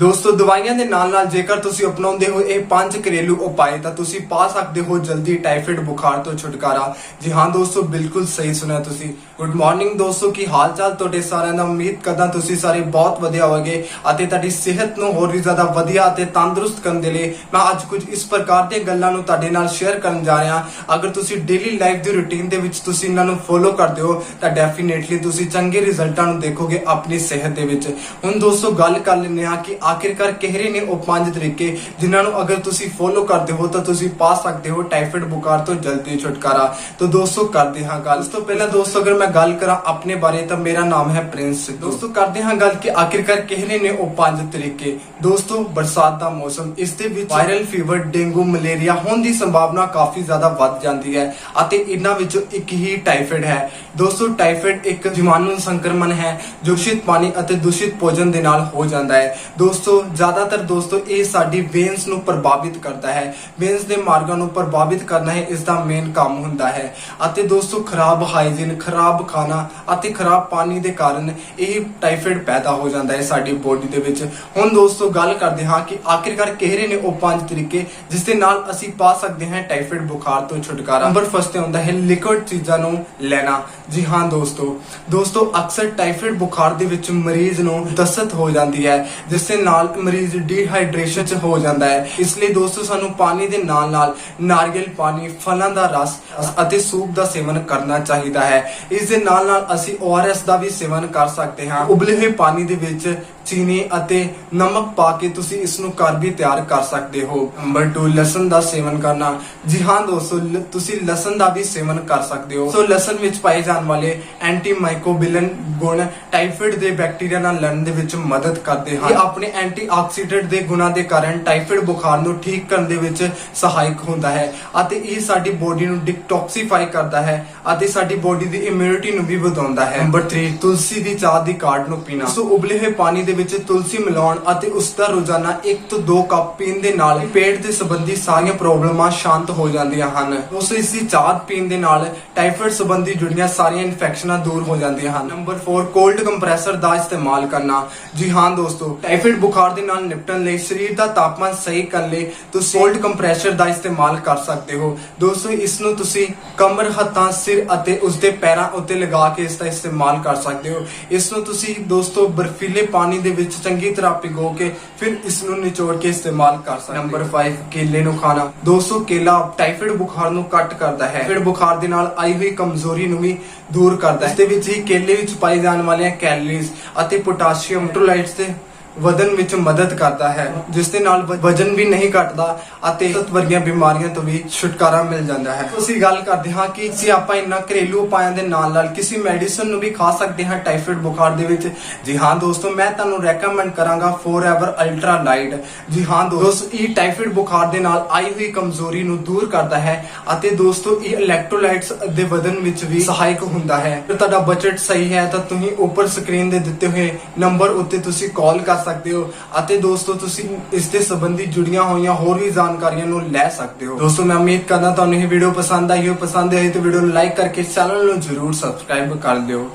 ਦੋਸਤੋ, ਦਵਾਈਆਂ ਦੇ ਨਾਲ ਨਾਲ ਜੇਕਰ ਤੁਸੀਂ ਅਪਣਾਉਂਦੇ ਹੋ ਇਹ ਪੰਜ ਘਰੇਲੂ ਉਪਾਅ ਤਾਂ ਤੁਸੀਂ ਪਾ ਸਕਦੇ ਹੋ ਜਲਦੀ ਟਾਈਫਾਇਡ, ਬੁਖਾਰ ਤੋਂ ਛੁਟਕਾਰਾ। ਜੀ ਹਾਂ ਦੋਸਤੋ, ਬਿਲਕੁਲ ਸਹੀ ਸੁਣਿਆ ਤੁਸੀਂ। ਗੁੱਡ ਮਾਰਨਿੰਗ ਦੋਸਤੋ, ਕੀ ਹਾਲ ਚਾਲ ਤੁਹਾਡੇ ਸਾਰਿਆਂ ਦਾ? ਉਮੀਦ ਕਰਦਾ ਤੁਸੀਂ ਸਾਰੇ ਬਹੁਤ ਵਧੀਆ ਹੋਵੋਗੇ ਅਤੇ ਤੁਹਾਡੀ ਸਿਹਤ ਨੂੰ ਹੋਰ ਵੀ ਜ਼ਿਆਦਾ ਵਧੀਆ ਅਤੇ ਤੰਦਰੁਸਤ ਕਰਨ ਦੇ ਲਈ ਮੈਂ ਅੱਜ ਕੁਝ ਇਸ ਪ੍ਰਕਾਰ ਦੀਆਂ ਗੱਲਾਂ ਨੂੰ ਤੁਹਾਡੇ ਨਾਲ ਸ਼ੇਅਰ ਕਰਨ ਜਾ ਰਿਹਾ ਅਗਰ ਤੁਸੀਂ ਡੇਲੀ ਲਾਈਫ ਦੀ ਰੁਟੀਨ ਦੇ ਵਿੱਚ ਤੁਸੀਂ ਇਹਨਾਂ ਨੂੰ ਫੋਲੋ ਕਰਦੇ ਹੋ, ਤਾਂ ਡੈਫੀਨੇਟਲੀ ਤੁਸੀਂ ਚੰਗੇ ਰਿਜ਼ਲਟਾਂ ਨੂੰ ਦੇਖੋਗੇ ਆਪਣੀ ਸਿਹਤ ਦੇ ਵਿੱਚ। ਹੁਣ ਦੋਸਤੋ, ਗੱਲ ਕਰ ਲੈਂਦੇ ਹਾਂ ਕਿ ਆਖਿਰਕਾਰ ਕਿਹੜੇ ਨੇ ਉਹ ਪੰਜ ਤਰੀਕੇ ਜਿਨ੍ਹਾਂ ਨੂੰ ਅਗਰ ਤੁਸੀਂ ਫੋਲੋ ਕਰਦੇ ਹੋ ਤਾਂ ਤੁਸੀਂ ਪਾ ਸਕਦੇ ਹੋ ਟਾਈਫਾਇਡ ਬੁਖਾਰ ਤੋਂ ਜਲਦੀ ਛੁਟਕਾਰਾ। ਤਾਂ ਦੋਸਤੋ, ਕਰਦੇ ਹਾਂ ਗੱਲ। ਉਸ ਤੋਂ ਪਹਿਲਾਂ ਦੋਸਤੋ, ਅਗਰ ਮੈਂ ਗੱਲ ਕਰਾਂ ਆਪਣੇ ਬਾਰੇ ਤਾਂ ਮੇਰਾ ਨਾਮ ਹੈ ਪ੍ਰਿੰਸ। ਦੋਸਤੋ, ਕਰਦੇ ਹਾਂ ਗੱਲ ਕਿ ਆਖਿਰਕਾਰ ਕਿਹੜੇ ਨੇ ਉਹ ਪੰਜ ਤਰੀਕੇ। ਦੋਸਤੋ, ਬਰਸਾਤ ਦਾ ਮੌਸਮ, ਇਸ ਦੇ ਵਿੱਚ ਵਾਇਰਲ ਫੀਵਰ ਡੇਂਗੂ, ਮਲੇਰੀਆ ਹੋਣ ਦੀ ਸੰਭਾਵਨਾ ਕਾਫੀ ਜ਼ਿਆਦਾ ਵੱਧ ਜਾਂਦੀ ਹੈ ਅਤੇ ਇਹਨਾਂ ਵਿੱਚੋਂ ਇੱਕ ਹੀ ਟਾਈਫਾਇਡ ਹੈ। ਦੋਸਤੋ, ਟਾਈਫਾਇਡ ਇੱਕ ਜੀਵਾਣੂ ਸੰਕਰਮਣ ਹੈ ਜੋ ਦੂਸ਼ਿਤ ਪਾਣੀ ਅਤੇ ਦੂਸ਼ਿਤ ਭੋਜਨ ਦੇ ਨਾਲ ਹੋ ਜਾਂਦਾ ਹੈ। ਦੋਸਤੋ ਜ਼ਿਆਦਾਤਰ ਦੋਸਤੋ, ਇਹ ਸਾਡੀ ਵੇਨਸ ਨੂੰ ਪ੍ਰਭਾਵਿਤ ਕਰਦਾ ਹੈ। ਵੇਨਸ ਦੇ ਮਾਰਗਾਂ ਨੂੰ ਪ੍ਰਭਾਵਿਤ ਕਰਨਾ ਹੈ ਇਸ ਦਾ ਮੇਨ ਕੰਮ ਹੁੰਦਾ ਹੈ। ਅਤੇ ਦੋਸਤੋ, ਖਰਾਬ ਹਾਈਜੀਨ ਖਰਾਬ ਖਾਣਾ ਅਤੇ ਖਰਾਬ ਪਾਣੀ ਦੇ ਕਾਰਨ ਇਹ ਟਾਈਫਾਇਡ ਪੈਦਾ ਹੋ ਜਾਂਦਾ ਹੈ ਸਾਡੀ ਬੋਡੀ ਦੇ ਵਿੱਚ। ਹੁਣ ਦੋਸਤੋ, ਗੱਲ ਕਰਦੇ ਹਾਂ ਕਿ ਆਖਿਰਕਾਰ ਕਿਹੜੇ ਨੇ ਉਹ ਪੰਜ ਤਰੀਕੇ ਜਿਸ ਦੇ ਨਾਲ ਅਸੀਂ ਪਾ ਸਕਦੇ ਹਾਂ ਟਾਈਫਾਇਡ ਬੁਖਾਰ ਤੋਂ ਛੁਟਕਾਰਾ। ਨੰਬਰ ਫਸਟ ਤੇ ਹੁੰਦਾ ਹੈ ਲਿਕਵਿਡ ਚੀਜ਼ਾਂ ਨੂੰ ਲੈਣਾ। ਜੀ ਹਾਂ ਦੋਸਤੋ। ਦੋਸਤੋ, ਅਕਸਰ ਟਾਈਫਾਇਡ ਬੁਖਾਰ ਦੇ ਵਿੱਚ ਮਰੀਜ਼ ਨੂੰ ਦਸਤ ਹੋ ਜਾਂਦੀ ਹੈ, ਜਿਸ ਦੇ ਨਾਲ ਮਰੀਜ਼ ਡੀਹਾਈਡਰੇਸ਼ਨ ਚ ਹੋ ਜਾਂਦਾ ਹੈ। ਇਸ ਲਈ ਦੋਸਤੋ, ਸਾਨੂੰ ਪਾਣੀ ਦੇ ਨਾਲ ਨਾਲ ਨਾਰੀਅਲ ਪਾਣੀ, ਫਲਾਂ ਦਾ ਰਸ ਅਤੇ ਸੂਪ ਦਾ ਸੇਵਨ ਕਰਨਾ ਚਾਹੀਦਾ ਹੈ। ਇਸ ਦੇ ਨਾਲ ਨਾਲ ਅਸੀਂ ORS ਦਾ ਵੀ ਸੇਵਨ ਕਰ ਸਕਦੇ ਹਾਂ। ਉਬਲੇ ਹੋਏ ਪਾਣੀ ਦੇ ਵਿੱਚ ਚੀਨੀ ਅਤੇ ਨਮਕ ਪਾ ਕੇ ਤੁਸੀਂ ਇਸ ਨੂੰ ਘਰ ਵੀ ਤਿਆਰ ਕਰ ਸਕਦੇ ਹੋ। ਨੰਬਰ 2 ਲਸਣ ਦਾ ਸੇਵਨ ਕਰਨਾ। ਜੀ ਹਾਂ ਦੋਸਤੋ ਤੁਸੀਂ ਲਸਣ ਦਾ ਵੀ ਸੇਵਨ ਕਰ ਸਕਦੇ ਹੋ। ਸੋ ਲਸਣ ਵਿੱਚ ਪਾਏ ਜਾਣ ਵਾਲੇ ਐਂਟੀ ਮਾਈਕੋਬਿਲਨ ਗੁਣ ਟਾਈਫਾਇਡ ਦੇ ਬੈਕਟੀਰੀਆ ਨਾਲ ਲੜਨ ਦੇ ਵਿੱਚ ਮਦਦ ਕਰਦੇ ਹਨ। ਇਹ ਆਪਣੇ ਐਂਟੀਆਕਸੀਡੈਂਟ ਦੇ ਗੁਣਾਂ ਦੇ ਕਾਰਨ ਟਾਈਫਾਇਡ ਬੁਖਾਰ ਨੂੰ ਠੀਕ ਕਰਨ ਦੇ ਵਿੱਚ ਸਹਾਇਕ ਹੁੰਦਾ ਹੈ ਅਤੇ ਇਹ ਸਾਡੀ ਬੋਡੀ ਨੂੰ ਡਿਟੌਕਸੀਫਾਈ ਕਰਦਾ ਹੈ ਅਤੇ ਸਾਡੀ ਬੋਡੀ ਦੀ ਇਮਿਊਨਿਟੀ ਨੂੰ ਵੀ ਵਧਾਉਂਦਾ ਹੈ। ਨੰਬਰ 3 ਤੁਲਸੀ ਦੀ ਚਾਹ ਦੀ ਕਾਢ ਨੂੰ ਪੀਣਾ। ਸੋ ਉਬਲੇ ਹੋਏ ਪਾਣੀ ਦੇ ਵਿੱਚ ਤੁਲਸੀ ਮਿਲਾਉਣ ਅਤੇ ਉਸ ਦਾ ਰੋਜ਼ਾਨਾ 1 ਤੋਂ 2 ਕੱਪ ਪੀਣ ਦੇ ਨਾਲ ਪੇਟ ਦੇ ਸੰਬੰਧੀ ਸਾਰੀਆਂ ਪ੍ਰੋਬਲਮਾਂ ਸ਼ਾਂਤ ਹੋ ਜਾਂਦੀਆਂ ਹਨ। ਉਸ ਇਸ ਦੀ ਚਾਹ ਪੀਣ ਦੇ ਨਾਲ ਟਾਈਫਾਇਡ ਸੰਬੰਧੀ ਜੁੜੀਆਂ ਸਾਰੀਆਂ ਇਨਫੈਕਸ਼ਨਾਂ ਦੂਰ ਹੋ ਜਾਂਦੀਆਂ ਹਨ। ਨੰਬਰ 4 ਕੋਲਡ ਕੰਪਰੈਸਰ ਦਾ ਇਸਤੇਮਾਲ ਕਰਨਾ। ਜੀ ਹਾਂ ਦੋਸਤੋ, ਟਾਈਫਾਇਡ ਬੁਖਾਰ ਦੇ ਨਾਲ ਨਿਪਟਣ ਲਈ ਸਰੀਰ ਦਾ ਤਾਪਮਾਨ ਸਹੀ ਕਰਨ ਲਈ ਤੁਸੀਂ ਕੋਲਡ ਕੰਪਰੈਸਰ ਦਾ ਇਸਤੇਮਾਲ ਕਰ ਸਕਦੇ ਹੋ। ਦੋਸਤੋ ਇਸ ਨੂੰ ਤੁਸੀਂ ਕਮਰ, ਹੱਥਾਂ, ਸਿਰ ਅਤੇ ਉਸ ਦੇ ਪੈਰਾਂ ਉੱਤੇ ਲਗਾ ਕੇ ਇਸ ਦਾ ਇਸਤੇਮਾਲ ਕਰ ਸਕਦੇ ਹੋ। ਇਸ ਨੂੰ ਤੁਸੀਂ ਦੋਸਤੋ ਬਰਫੀਲੇ ਪਾਣੀ ਦੇ ਵਿੱਚ ਚੰਗੀ ਤਰ੍ਹਾਂ ਭਿਗੋ ਕੇ ਫਿਰ ਇਸ ਨੂੰ ਨਿਚੋੜ ਕੇ ਇਸਤੇਮਾਲ ਕਰ ਸਕਦੇ ਨੰਬਰ 5 ਕੇਲੇ ਨੂੰ ਖਾਣਾ। ਦੋਸਤੋ ਕੇਲਾ ਟਾਈਫਾਇਡ ਬੁਖਾਰ ਨੂੰ ਘੱਟ ਕਰਦਾ ਹੈ। ਟਾਈਫਾਇਡ ਬੁਖਾਰ ਦੇ ਨਾਲ ਆਈ ਹੋਈ ਕਮਜ਼ੋਰੀ ਨੂੰ ਵੀ ਦੂਰ ਕਰਦਾ ਹੈ। ਇਸ ਦੇ ਵਿੱਚ ਹੀ ਕੇਲੇ ਵਿੱਚ ਪਾਈ ਜਾਣ ਵਾਲੀਆਂ ਕੈਲਰੀਜ਼ ਅਤੇ ਪੋਟਾਸ਼ੀਅਮ ਇਲੈਕਟ੍ਰੋਲਾਈਟਸ ਤੇ ਵਧਣ ਵਿੱਚ ਮਦਦ ਕਰਦਾ ਹੈ, ਜਿਸ ਦੇ ਨਾਲ ਵਜਨ ਵੀ ਨਹੀਂ ਘਟਦਾ ਅਤੇ ਸਤ ਵਰਗੀਆਂ ਬਿਮਾਰੀਆਂ ਤੋਂ ਵੀ ਛੁਟਕਾਰਾ ਮਿਲ ਜਾਂਦਾ ਹੈ। ਅਸੀਂ ਗੱਲ ਕਰਦੇ ਹਾਂ ਕਿ ਅਸੀਂ ਆਪਾਂ ਇਹਨਾਂ ਘਰੇਲੂ ਉਪਾਆਂ ਦੇ ਨਾਲ ਨਾਲ ਕਿਸੇ ਮੈਡੀਸਨ ਨੂੰ ਵੀ ਖਾ ਸਕਦੇ ਹਾਂ, ਟਾਈਫਾਇਡ ਬੁਖਾਰ ਦੇ ਵਿੱਚ। ਜੀ ਹਾਂ ਦੋਸਤੋ, ਮੈਂ ਤੁਹਾਨੂੰ ਰეკਮੈਂਡ ਕਰਾਂਗਾ ਫੋਰਐਵਰ ਅਲਟਰਾ ਲਾਈਟ ਜੀ ਹਾਂ ਦੋਸਤੋ, ਇਹ ਟਾਈਫਾਇਡ ਬੁਖਾਰ ਦੇ ਨਾਲ ਆਈ ਹੋਈ ਕਮਜ਼ੋਰੀ ਨੂੰ ਦੂਰ ਕਰਦਾ ਹੈ ਅਤੇ ਦੋਸਤੋ, ਇਹ ਇਲੈਕਟ੍ਰੋਲਾਈਟਸ ਦੇ ਵਧਣ ਵਿੱਚ ਵੀ ਸਹਾਇਕ ਹੁੰਦਾ ਹੈ। ਜੇ ਤੁਹਾਡਾ ਬਜਟ ਸਹੀ ਹੈ, ਤਾਂ ਤੁਸੀਂ ਉੱਪਰ ਸਕਰੀਨ ਦੇ ਦਿੱਤੇ ਹੋਏ ਨੰਬਰ ਉੱਤੇ ਤੁਸੀਂ ਕਾਲ ਕਰ ਸਕਦੇ ਹੋ ਅਤੇ ਦੋਸਤੋ, ਤੁਸੀਂ ਇਸ ਦੇ ਸੰਬੰਧੀ ਜੁੜੀਆਂ ਹੋਈਆਂ ਹੋਰ ਵੀ ਜਾਣਕਾਰੀਆਂ ਨੂੰ ਲੈ ਸਕਦੇ ਹੋ। ਦੋਸਤੋ, ਮੈਂ ਉਮੀਦ ਕਰਦਾ ਤੁਹਾਨੂੰ ਇਹ ਵੀਡੀਓ ਪਸੰਦ ਆਈ ਹੋ ਪਸੰਦ ਆਈ ਤਾਂ ਵੀਡੀਓ ਨੂੰ ਲਾਈਕ ਕਰਕੇ ਚੈਨਲ ਨੂੰ ਜਰੂਰ ਸਬਸਕ੍ਰਾਈਬ ਕਰ ਲਿਓ।